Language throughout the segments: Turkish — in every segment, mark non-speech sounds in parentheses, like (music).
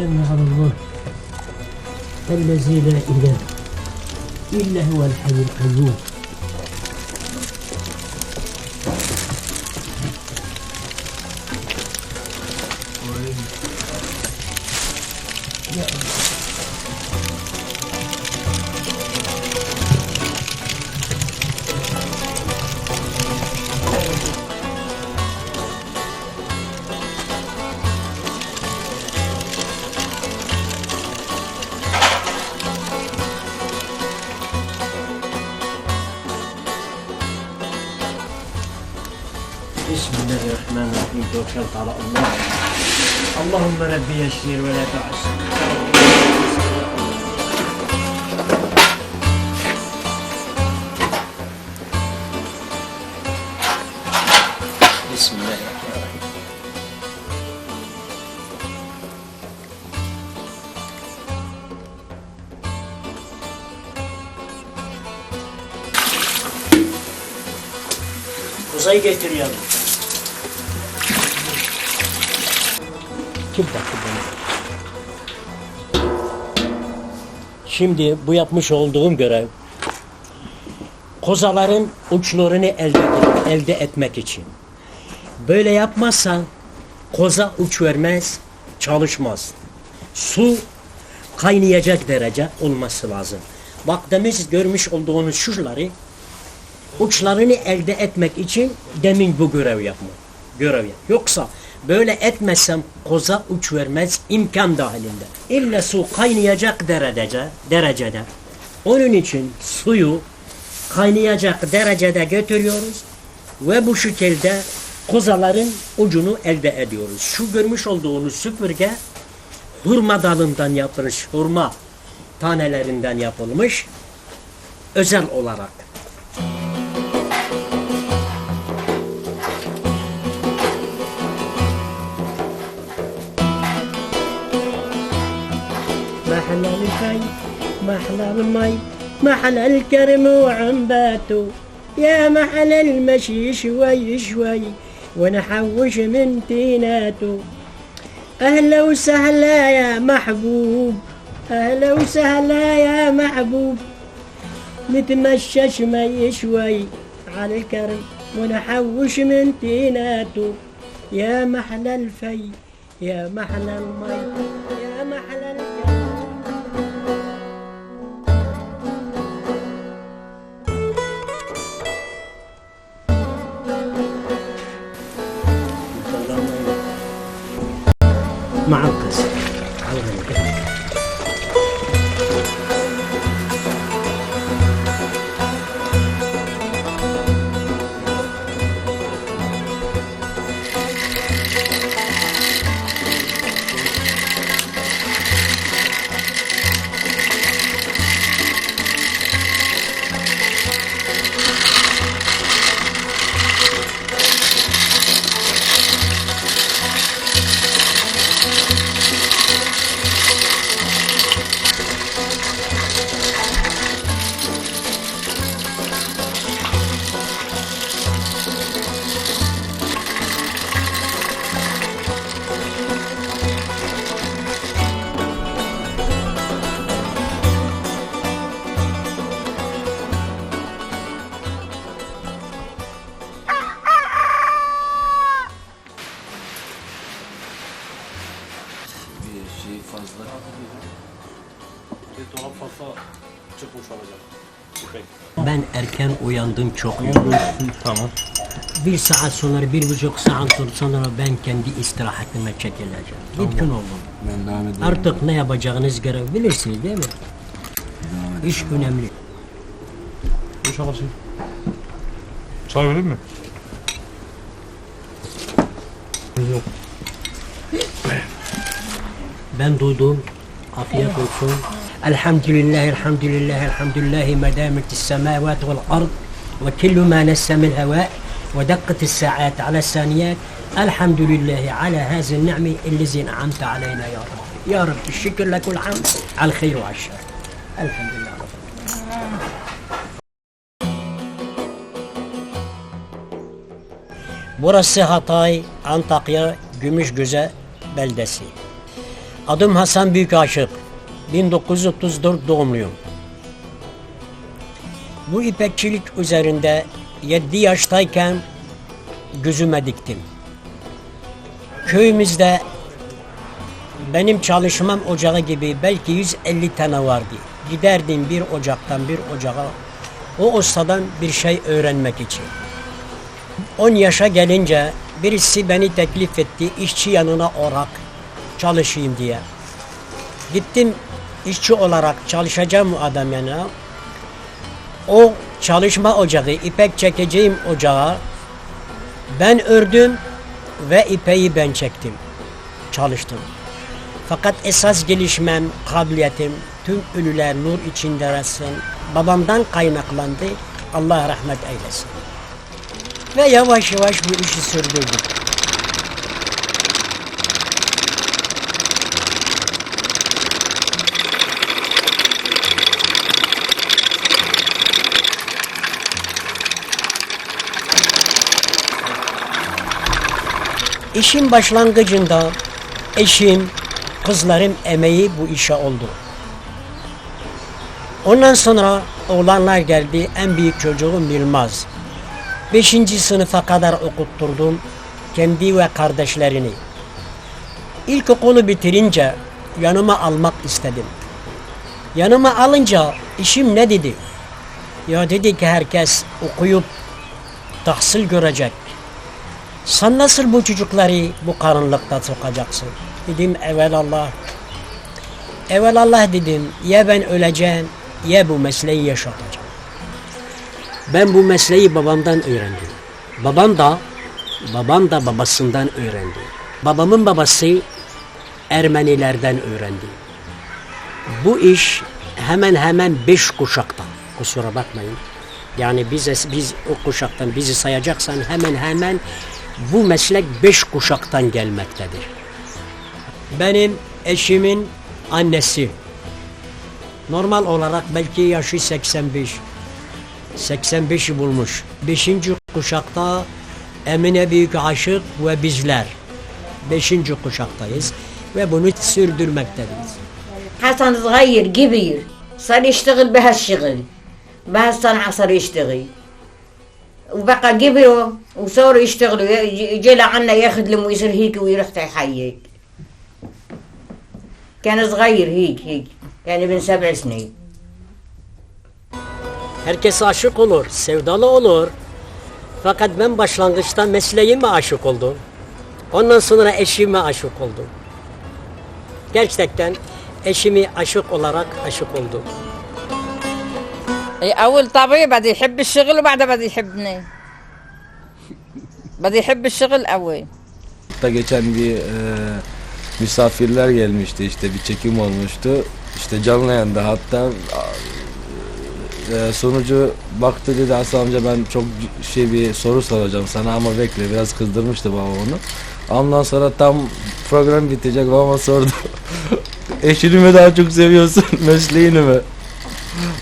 توكلنا على الله الذي لا إله إلا هو الحي القيوم. توكلت على الله اللهم ربي يسير ولا تعسر بسم الله Kimpar kullanıyorum. Şimdi bu yapmış olduğum görev kozaların uçlarını elde, elde etmek için. Böyle yapmazsan koza uç vermez, çalışmaz. Su kaynayacak derece olması lazım. Bak Baktığımız görmüş olduğunuz şuları uçlarını elde etmek için demin bu görev yapma. Görev yap. Yoksa böyle etmezsem koza uç vermez imkan dahilinde. İlla su kaynayacak derecede, derecede. Onun için suyu kaynayacak derecede götürüyoruz ve bu şekilde kozaların ucunu elde ediyoruz. Şu görmüş olduğunuz süpürge hurma dalından yapılmış, hurma tanelerinden yapılmış özel olarak. محلى الفي محلى المي محلى الكرم وعنباته. يا محلى المشي شوي شوي ونحوش من تيناته. أهلا وسهلا يا محبوب أهلا وسهلا يا محبوب. نتمشى شوي شوي على الكرم ونحوش من تيناته. يا محلى الفي يا محلى المي. مع القصر uyandım çok yorgun. Tamam. Bir saat sonra, bir buçuk saat sonra, ben kendi istirahatime çekileceğim. Bitkin oldum. Ben devam ediyorum. Artık ne yapacağınız görev bilirsiniz değil mi? İş önemli. Bu çalışayım. Çay vereyim mi? Yok. Ben duydum. Afiyet olsun. الحمد لله الحمد لله الحمد لله ما دامت السماوات والأرض وكل ما نسم الهواء ودقت الساعات على الثانيات الحمد لله على هذه النعمة الذي أنعمت علينا يا رب يا رب الشكر لك والحمد على الخير وعلى الشر الحمد لله رب Burası Hatay, Antakya, Gümüşgöze beldesi. Adım Hasan Büyükaşık. 1934 doğumluyum. Bu ipekçilik üzerinde 7 yaştayken gözüme diktim. Köyümüzde benim çalışmam ocağı gibi belki 150 tane vardı. Giderdim bir ocaktan bir ocağa o ustadan bir şey öğrenmek için. 10 yaşa gelince birisi beni teklif etti işçi yanına olarak çalışayım diye. Gittim işçi olarak çalışacağım adam yanına. O çalışma ocağı, ipek çekeceğim ocağa ben ördüm ve ipeyi ben çektim. Çalıştım. Fakat esas gelişmem, kabiliyetim tüm ölüler nur içinde resmen babamdan kaynaklandı. Allah rahmet eylesin. Ve yavaş yavaş bu işi sürdürdük. İşin başlangıcında eşim, kızlarım emeği bu işe oldu. Ondan sonra oğlanlar geldi. En büyük çocuğum Yılmaz. Beşinci sınıfa kadar okutturdum kendi ve kardeşlerini. İlkokulu bitirince yanıma almak istedim. Yanıma alınca işim ne dedi? Ya dedi ki herkes okuyup tahsil görecek. Sen nasıl bu çocukları bu karanlıkta sokacaksın? Dedim evelallah. Evelallah dedim ya ben öleceğim ya bu mesleği yaşatacağım. Ben bu mesleği babamdan öğrendim. Babam da babam da babasından öğrendi. Babamın babası Ermenilerden öğrendi. Bu iş hemen hemen beş kuşaktan. Kusura bakmayın. Yani biz biz o kuşaktan bizi sayacaksan hemen hemen bu meslek beş kuşaktan gelmektedir. Benim eşimin annesi normal olarak belki yaşı 85 85'i bulmuş. Beşinci kuşakta Emine Büyük Aşık ve bizler. Beşinci kuşaktayız ve bunu sürdürmekteyiz. Hasan Zahir gibiyiz. Sen iştegil behas şigil. Behas sen asar iştegil. وبقى كبروا وصاروا يشتغلوا يجي يجي لعنا يخدم ويصير هيك ويروح يحيك كان صغير هيك هيك يعني من سبع سنين Herkes aşık olur, sevdalı olur. Fakat ben başlangıçta mesleğime aşık oldum. Ondan sonra eşime aşık oldum. Gerçekten eşimi aşık olarak aşık oldum. إي، أول طبيب بده يحب الشغل وبعدها بده يحبني بده يحب الشغل أول Da geçen bir e, misafirler gelmişti işte bir çekim olmuştu. İşte canlı yayında hatta e, sonucu baktı dedi Hasan amca ben çok şey bir soru soracağım sana ama bekle biraz kızdırmıştı baba onu. Ondan sonra tam program bitecek babama sordu. (laughs) Eşini mi daha çok seviyorsun mesleğini mi?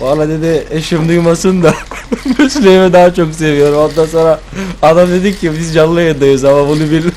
Valla dedi eşim duymasın da (laughs) mesleğimi daha çok seviyorum. Ondan sonra adam dedi ki biz canlı yayındayız ama bunu bil.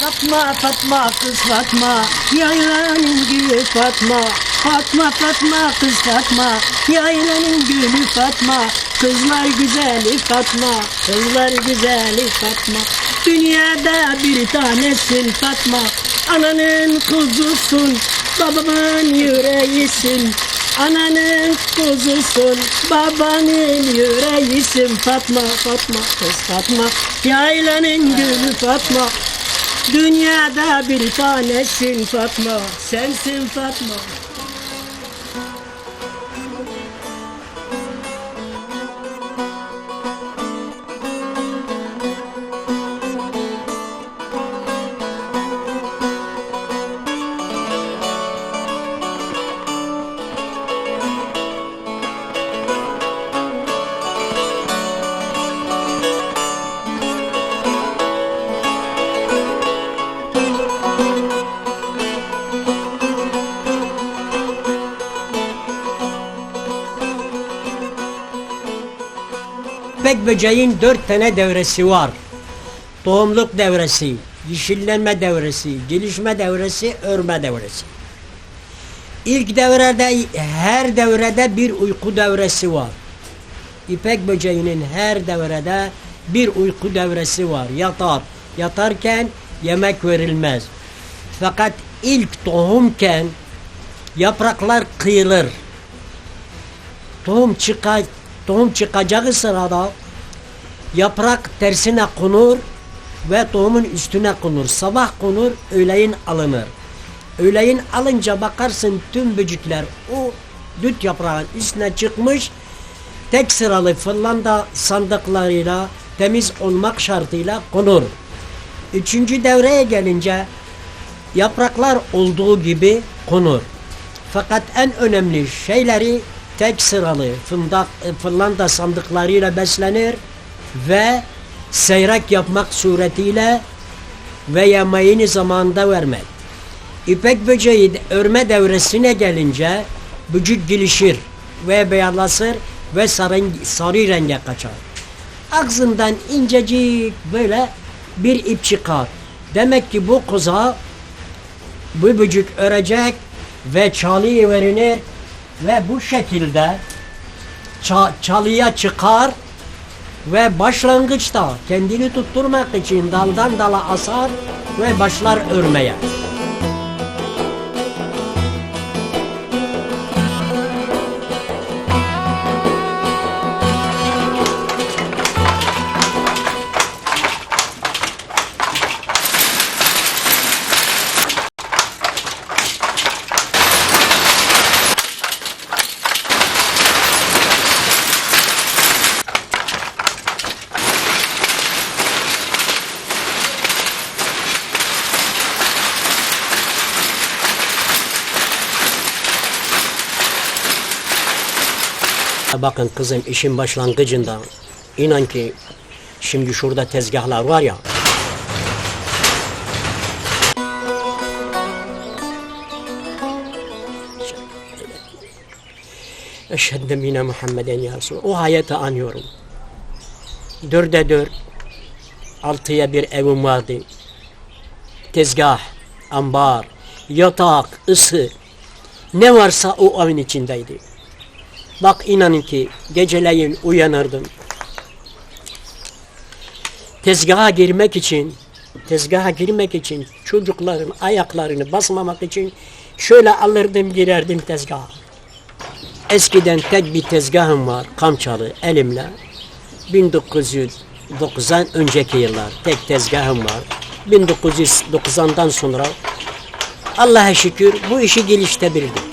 Fatma Fatma kız Fatma. Yaylanın gülü Fatma. Fatma Fatma kız Fatma. Yaylanın gülü Fatma. Kızlar güzeli Fatma. Kızlar güzeli Fatma. Dünyada bir tanesin Fatma Ananın kuzusun Babamın yüreğisin. Ananın kuzusun Babanın yüreğisin. Fatma Fatma kız Fatma Yaylanın gülü Fatma. Dünyada bir tanesin Fatma, sensin Fatma. köpek böceğin dört tane devresi var. Tohumluk devresi, yeşillenme devresi, gelişme devresi, örme devresi. İlk devrede her devrede bir uyku devresi var. İpek böceğinin her devrede bir uyku devresi var. Yatar. Yatarken yemek verilmez. Fakat ilk tohumken yapraklar kıyılır. Tohum çıka tohum çıkacağı sırada yaprak tersine konur ve tohumun üstüne konur. Sabah konur, öğleyin alınır. Öğleyin alınca bakarsın tüm böcekler o düt yaprağın üstüne çıkmış tek sıralı fırlanda sandıklarıyla temiz olmak şartıyla konur. Üçüncü devreye gelince yapraklar olduğu gibi konur. Fakat en önemli şeyleri tek sıralı fındak, e, fırlanda sandıklarıyla beslenir ve seyrek yapmak suretiyle ve yemeğini zamanında vermek. İpek böceği örme devresine gelince böcek gelişir ve beyazlasır ve sarı, sarı renge kaçar. Ağzından incecik böyle bir ip çıkar. Demek ki bu koza bu böcek örecek ve çalıya verilir ve bu şekilde ça- çalıya çıkar ve başlangıçta kendini tutturmak için daldan dala asar ve başlar örmeye. Bakın kızım işin başlangıcında inan ki şimdi şurada tezgahlar var ya Eşhedde mine Muhammeden ya. O hayatı anıyorum. Dörde dört, altıya bir evim vardı. Tezgah, ambar, yatak, ısı. Ne varsa o evin içindeydi. Bak inanın ki geceleyin uyanırdım. Tezgaha girmek için, tezgaha girmek için çocukların ayaklarını basmamak için şöyle alırdım girerdim tezgaha. Eskiden tek bir tezgahım var kamçalı elimle. 1990 önceki yıllar tek tezgahım var. 1990'dan sonra Allah'a şükür bu işi geliştirebildik.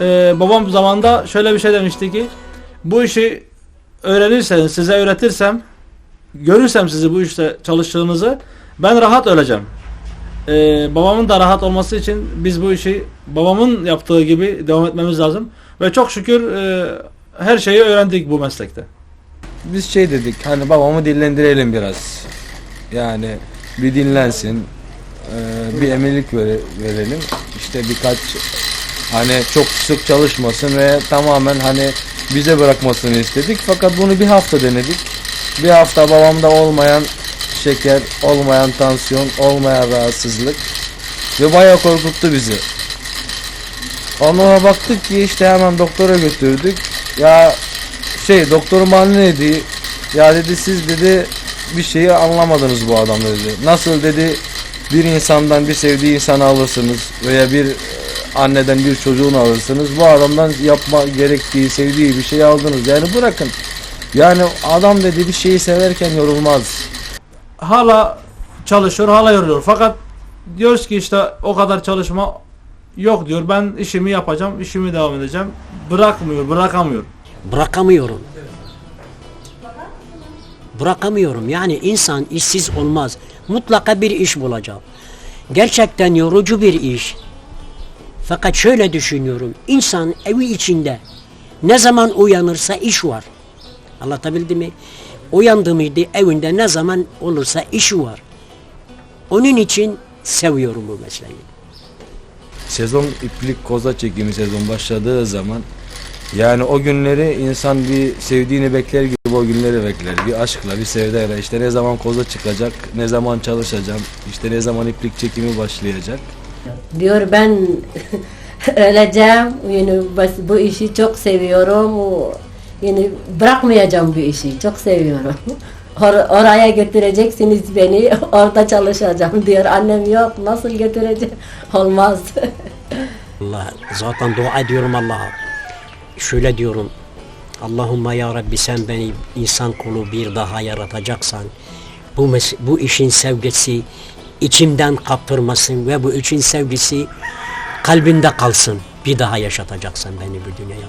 Ee, babam zamanında şöyle bir şey demişti ki bu işi öğrenirseniz size öğretirsem görürsem sizi bu işte çalıştığınızı ben rahat öleceğim. Ee, babamın da rahat olması için biz bu işi babamın yaptığı gibi devam etmemiz lazım. Ve çok şükür e, her şeyi öğrendik bu meslekte. Biz şey dedik hani babamı dillendirelim biraz. Yani bir dinlensin. eee, bir emirlik vere- verelim. İşte birkaç hani çok sık çalışmasın ve tamamen hani bize bırakmasını istedik. Fakat bunu bir hafta denedik. Bir hafta babamda olmayan şeker, olmayan tansiyon, olmayan rahatsızlık ve bayağı korkuttu bizi. Ondan sonra baktık ki işte hemen doktora götürdük. Ya şey doktorum bana ne dedi? Ya dedi siz dedi bir şeyi anlamadınız bu adam dedi. Nasıl dedi bir insandan bir sevdiği insanı alırsınız veya bir anneden bir çocuğunu alırsınız. Bu adamdan yapma gerektiği, sevdiği bir şeyi aldınız. Yani bırakın. Yani adam dedi bir şeyi severken yorulmaz. hala çalışıyor, hala yoruluyor. Fakat diyoruz ki işte o kadar çalışma yok diyor. Ben işimi yapacağım, işimi devam edeceğim. Bırakmıyor, bırakamıyor. Bırakamıyorum. Bırakamıyorum. Yani insan işsiz olmaz. Mutlaka bir iş bulacak. Gerçekten yorucu bir iş. Fakat şöyle düşünüyorum. İnsan evi içinde ne zaman uyanırsa iş var. Anlatabildim mi? Uyandı mıydı evinde ne zaman olursa işi var. Onun için seviyorum bu mesleği. Sezon iplik koza çekimi sezon başladığı zaman yani o günleri insan bir sevdiğini bekler gibi o günleri bekler. Bir aşkla, bir sevdayla işte ne zaman koza çıkacak, ne zaman çalışacağım, işte ne zaman iplik çekimi başlayacak. Diyor ben (laughs) öleceğim. Yani bu işi çok seviyorum. Yani bırakmayacağım bu işi. Çok seviyorum. (laughs) Or- oraya götüreceksiniz beni. (laughs) Orada çalışacağım diyor. Annem yok. Nasıl götüreceğim? Olmaz. Allah zaten dua ediyorum Allah'a. Şöyle diyorum. Allahümme ya Rabbi sen beni insan kulu bir daha yaratacaksan bu bu işin sevgisi içimden kaptırmasın ve bu üçün sevgisi kalbinde kalsın. Bir daha yaşatacaksın beni bu dünyaya.